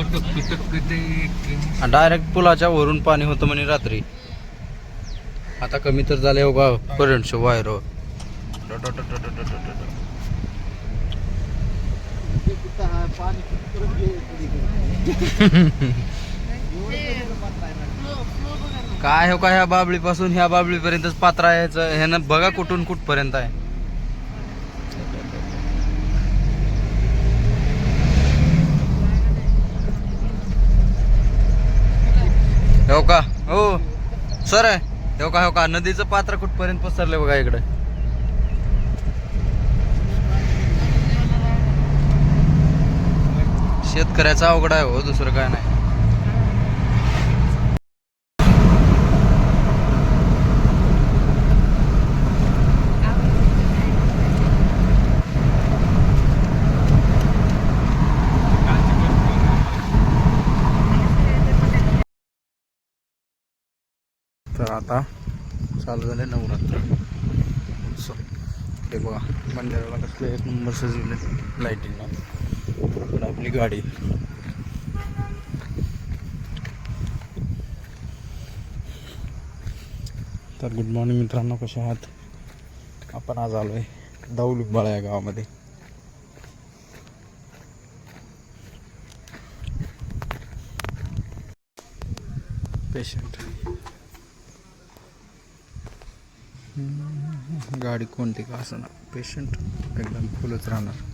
Direct पुलाच्या वरून पाणी होतं म्हणे रात्री. आता कमी तर झाले हो का करंट वायर. काय हो का ह्या बाबळीपासून ह्या बाबळीपर्यंतच पात्रा यायचं? ह्यानं बघा कुठून कुठपर्यंत आहे. हो का? हो. सर आहे. हो का हो का? नदीचं पात्र कुठपर्यंत पसरले बघा इकडे. शेतकऱ्याचा अवघड आहे हो दुसरं काय नाही. तर आता चालू झाले नवरात्र उत्सव. ते बघा मंदिराला कसले एक नंबर सजवले लाईटिंगला पण आपली गाडी. तर गुड मॉर्निंग मित्रांनो कसे आहात? आपण आज आलो आहे दौलुकबाळा या गावामध्ये. पेशंट गाडी कोणती का असं ना पेशंट एकदम फुलच राहणार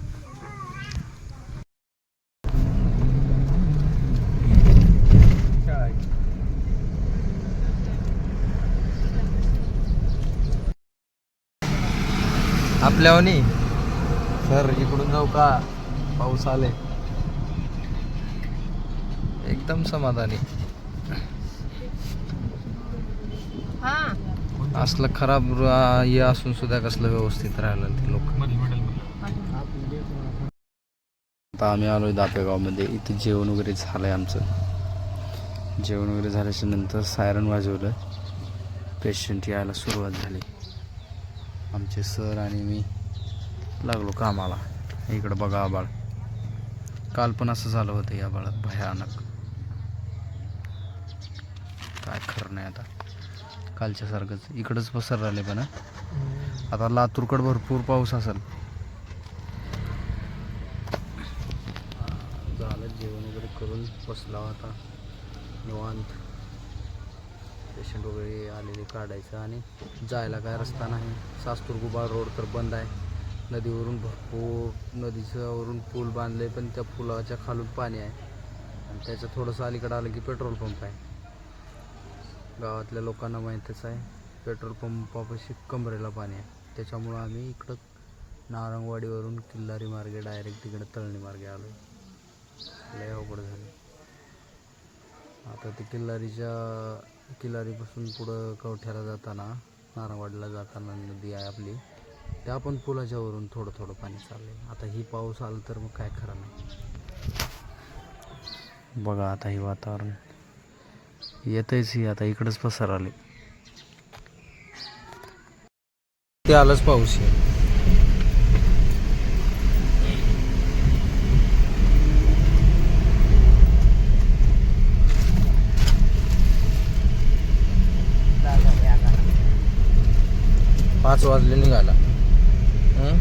आपल्यावनी सर इकडून जाऊ का? पाऊस आले एकदम समाधानी। असलं खराब हे असून सुद्धा कसलं व्यवस्थित राहिलं ते लोक. आता आम्ही आलो दापेगावमध्ये. इथे जेवण वगैरे झालं आहे आमचं. जेवण वगैरे झाल्याच्यानंतर सायरन वाजवलं. पेशंट यायला सुरुवात झाली. आमचे सर आणि मी लागलो कामाला. इकडं बघा आबाळ. काल पण असं झालं होतं या बाळात. भयानक. काय खरं नाही आता. कालच्या सारखंच. इकडंच पसर राहिले पण. आता लातूरकडे भरपूर पाऊस असेल. झालं जेवण वगैरे करून बसला आता निवांत. पेशंट वगैरे आलेले काढायचं आणि जायला काय रस्ता नाही. सास्तूर गुबाळ रोड तर बंद आहे. नदीवरून भरपूर नदीच्या वरून पूल बांधले पण त्या पुलाच्या खालून पाणी आहे. आणि त्याच्या थोडंसं अलीकडं आलं की पेट्रोल पंप आहे. गावातल्या लोकांना माहीतच आहे पेट्रोल पंपापाशी कमरेला पाणी आहे. त्याच्यामुळं आम्ही इकडं नारंगवाडीवरून किल्लारी मार्गे डायरेक्ट तिकडे तळणी मार्गे आलो लय अवघड झालं. आता ते किल्लारीच्या किल्लारीपासून पुढं कवठ्याला जाताना नारंगवाडीला जाताना नदी आहे आपली. त्या पण पुलाच्या वरून थोडं थोडं पाणी चाललं आहे आता ही पाऊस आलं तर मग काय खरं नाही. बघा आता हे वातावरण. येतच ही आता इकडंच पसार आले. ते आलंच पाऊस पाच वाजले निघाला. हं?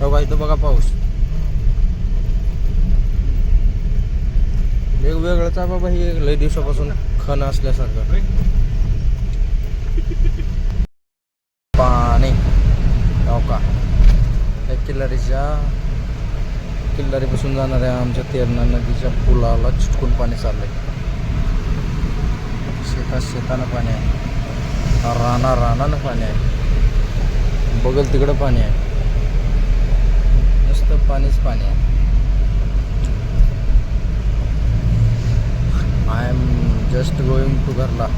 हो बघा पाऊस. वेगळंच आहे बाबा हे लय दिवसापासून खण असल्यासारखं. पाणी. हो का? त्या किल्लारीच्या किल्लारीपासून जाणाऱ्या आमच्या तेरणा नदीच्या पुलाला चिटकून पाणी चाललंय. शेतात शेतानं पाणी आहे. राना रानानं पाणी आहे. बगल तिकडं पाणी आहे. नुसतं पाणीच पाणी आहे. I am just going to Garla.